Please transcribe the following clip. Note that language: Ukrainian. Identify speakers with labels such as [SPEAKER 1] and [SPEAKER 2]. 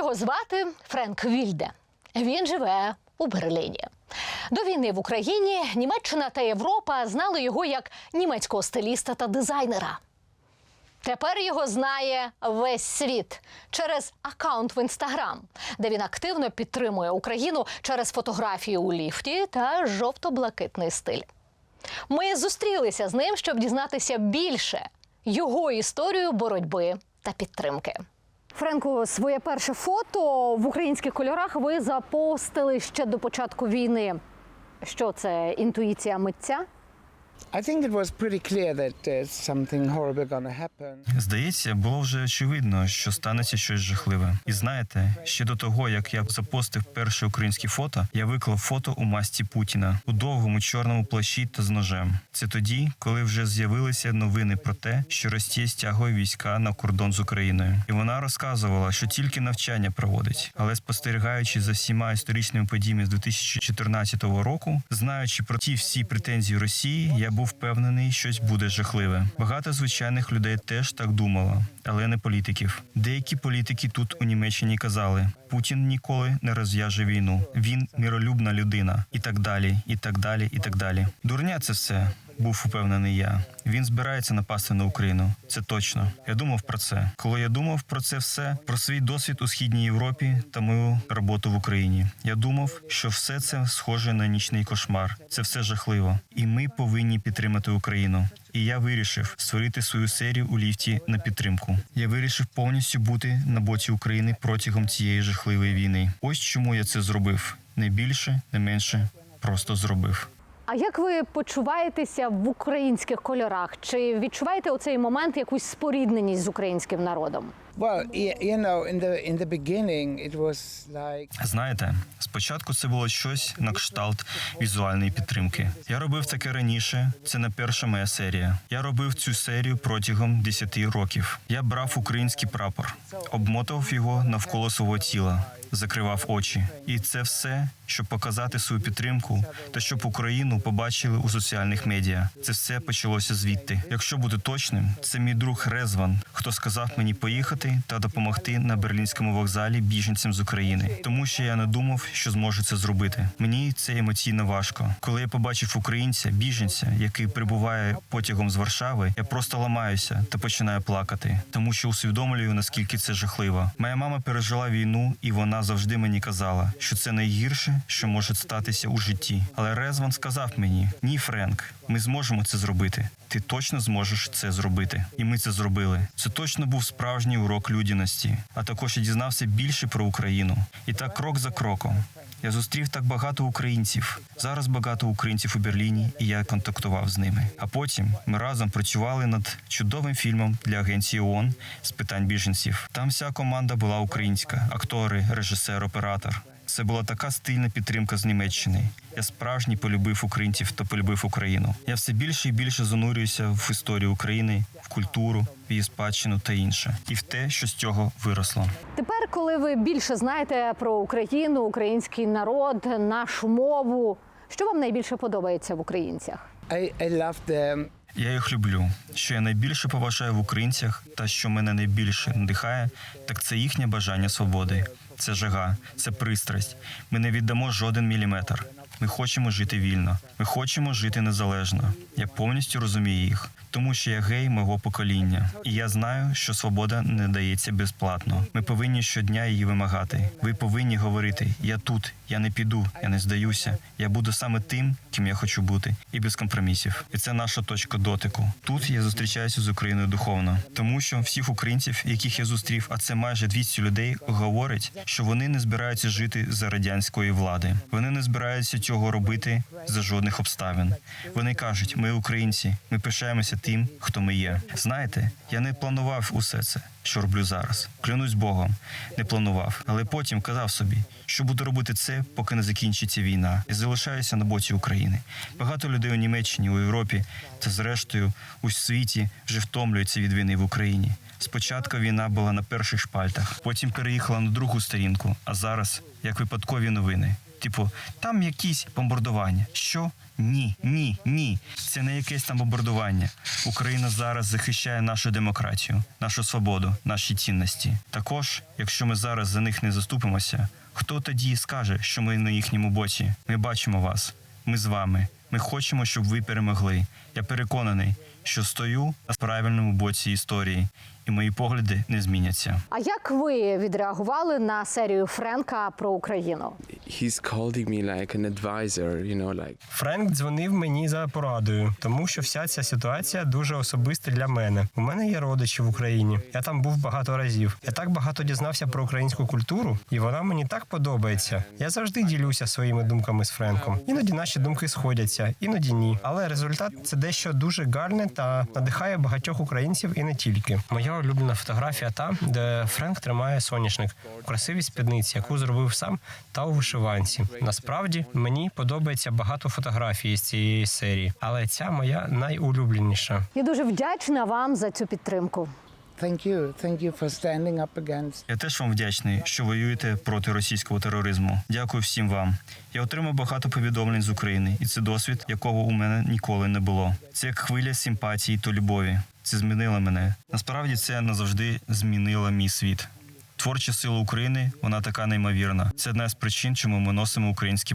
[SPEAKER 1] Його звати Френк Вільде. Він живе у Берліні. До війни в Україні Німеччина та Європа знали його як німецького стиліста та дизайнера. Тепер його знає весь світ через аккаунт в інстаграм, де він активно підтримує Україну через фотографії у ліфті та жовто-блакитний стиль. Ми зустрілися з ним, щоб дізнатися більше його історію боротьби та підтримки. Френку, своє перше фото в українських кольорах ви запостили ще до початку війни. Що це інтуїція митця?
[SPEAKER 2] Здається, було вже очевидно, що станеться щось жахливе. І знаєте, ще до того, як я запостив перше українське фото, я виклав фото у масті Путіна у довгому чорному плащі та з ножем. Це тоді, коли вже з'явилися новини про те, що Росія стягує війська на кордон з Україною, і вона розказувала, що тільки навчання проводить, але спостерігаючи за всіма історичними подіями з 2014 року, знаючи про ті всі претензії Росії, я був впевнений, щось буде жахливе. Багато звичайних людей теж так думало, але не політиків. Деякі політики тут у Німеччині казали: Путін ніколи не розв'яже війну. Він міролюбна людина, і так далі, і так далі, і так далі. Дурня це все. Був упевнений я. Він збирається напасти на Україну. Це точно. Я думав про це. Коли я думав про це все, про свій досвід у східній Європі та мою роботу в Україні. Я думав, що все це схоже на нічний кошмар. Це все жахливо, і ми повинні підтримати Україну. І я вирішив створити свою серію у ліфті на підтримку. Я вирішив повністю бути на боці України протягом цієї жахливої війни. Ось чому я це зробив. Не більше, не менше, просто зробив.
[SPEAKER 1] А як ви почуваєтеся в українських кольорах? Чи відчуваєте у цей момент якусь спорідненість з українським народом?
[SPEAKER 2] Знаєте, спочатку це було щось на кшталт візуальної підтримки. Я робив таке раніше. Це не перша моя серія. Я робив цю серію протягом 10 років. Я брав український прапор, обмотав його навколо свого тіла, закривав очі, і це все, щоб показати свою підтримку та щоб Україну побачили у соціальних медіа. Це все почалося звідти. Якщо бути точним, це мій друг Резван, хто сказав мені поїхати та допомогти на берлінському вокзалі біженцям з України, тому що я не думав, що зможу це зробити. Мені це емоційно важко. Коли я побачив українця, біженця, який прибуває потягом з Варшави, я просто ламаюся та починаю плакати, тому що усвідомлюю наскільки це жахливо. Моя мама пережила війну, і вона завжди мені казала, що це найгірше, що може статися у житті. Але Резван сказав мені: ні, Френк, ми зможемо це зробити. Ти точно зможеш це зробити, і ми це зробили. Це точно був справжній урок людяності. А також я дізнався більше про Україну. І так крок за кроком. Я зустрів так багато українців. Зараз багато українців у Берліні, і я контактував з ними. А потім ми разом працювали над чудовим фільмом для агенції ООН з питань біженців. Там вся команда була українська: актори, режисер, оператор. Це була така стильна підтримка з Німеччини. Я справжній полюбив українців та полюбив Україну. Я все більше і більше занурююся в історію України, в культуру, в її спадщину та інше, і в те, що з цього виросло.
[SPEAKER 1] Тепер, коли ви більше знаєте про Україну, український народ, нашу мову, що вам найбільше подобається в українцях?
[SPEAKER 3] I I love the
[SPEAKER 2] Я їх люблю. Що я найбільше поважаю в українцях, та що мене найбільше надихає, так це їхнє бажання свободи. Це жага, це пристрасть. Ми не віддамо жоден міліметр. Ми хочемо жити вільно. Ми хочемо жити незалежно. Я повністю розумію їх, тому що я гей мого покоління, і я знаю, що свобода не дається безплатно. Ми повинні щодня її вимагати. Ви повинні говорити: я тут, я не піду, я не здаюся. Я буду саме тим, ким я хочу бути, і без компромісів. І це наша точка дотику. Тут я зустрічаюся з Україною духовно, тому що всіх українців, яких я зустрів, а це майже 200 людей, говорять, що вони не збираються жити за радянської влади. Вони не збираються цього робити за жодних обставин. Вони кажуть: ми українці, ми пишаємося тим, хто ми є. Знаєте, я не планував усе це, що роблю зараз. Клянусь Богом, не планував, але потім казав собі, що буду робити це, поки не закінчиться війна, і залишаюся на боці України. Багато людей у Німеччині, у Європі та зрештою у світі вже втомлюються від війни в Україні. Спочатку війна була на перших шпальтах, потім переїхала на другу сторінку, а зараз як випадкові новини. Типу, там якісь бомбардування. Що? Ні, ні, ні. Це не якесь там бомбардування. Україна зараз захищає нашу демократію, нашу свободу, наші цінності. Також, якщо ми зараз за них не заступимося, хто тоді скаже, що ми на їхньому боці? Ми бачимо вас. Ми з вами. Ми хочемо, щоб ви перемогли. Я переконаний, що стою на правильному боці історії, і мої погляди не зміняться.
[SPEAKER 1] А як ви відреагували на серію Френка про Україну?
[SPEAKER 4] he's calling me like an advisor, you know, like
[SPEAKER 5] Френк дзвонив мені за порадою, тому що вся ця ситуація дуже особиста для мене. У мене є родичі в Україні. Я там був багато разів. Я так багато дізнався про українську культуру, і вона мені так подобається. Я завжди ділюся своїми думками з Френком. Іноді наші думки сходяться, іноді ні. Але результат це дещо дуже гарне та надихає багатьох українців і не тільки. Моя улюблена фотографія та де Френк тримає соняшник у красивій спідниці, яку зробив сам та у вишиванці. Насправді мені подобається багато фотографій з цієї серії, але ця моя найулюбленіша.
[SPEAKER 1] Я дуже вдячна вам за цю підтримку.
[SPEAKER 3] Thank you. Thank
[SPEAKER 2] Я теж вам вдячний, що воюєте проти російського тероризму. Дякую всім вам. Я отримав багато повідомлень з України, і це досвід, якого у мене ніколи не було. Це як хвиля симпатії та любові. Це змінило мене. Насправді це назавжди змінило мій світ. Творча сила України вона така неймовірна. Це одна з причин, чому ми носимо українські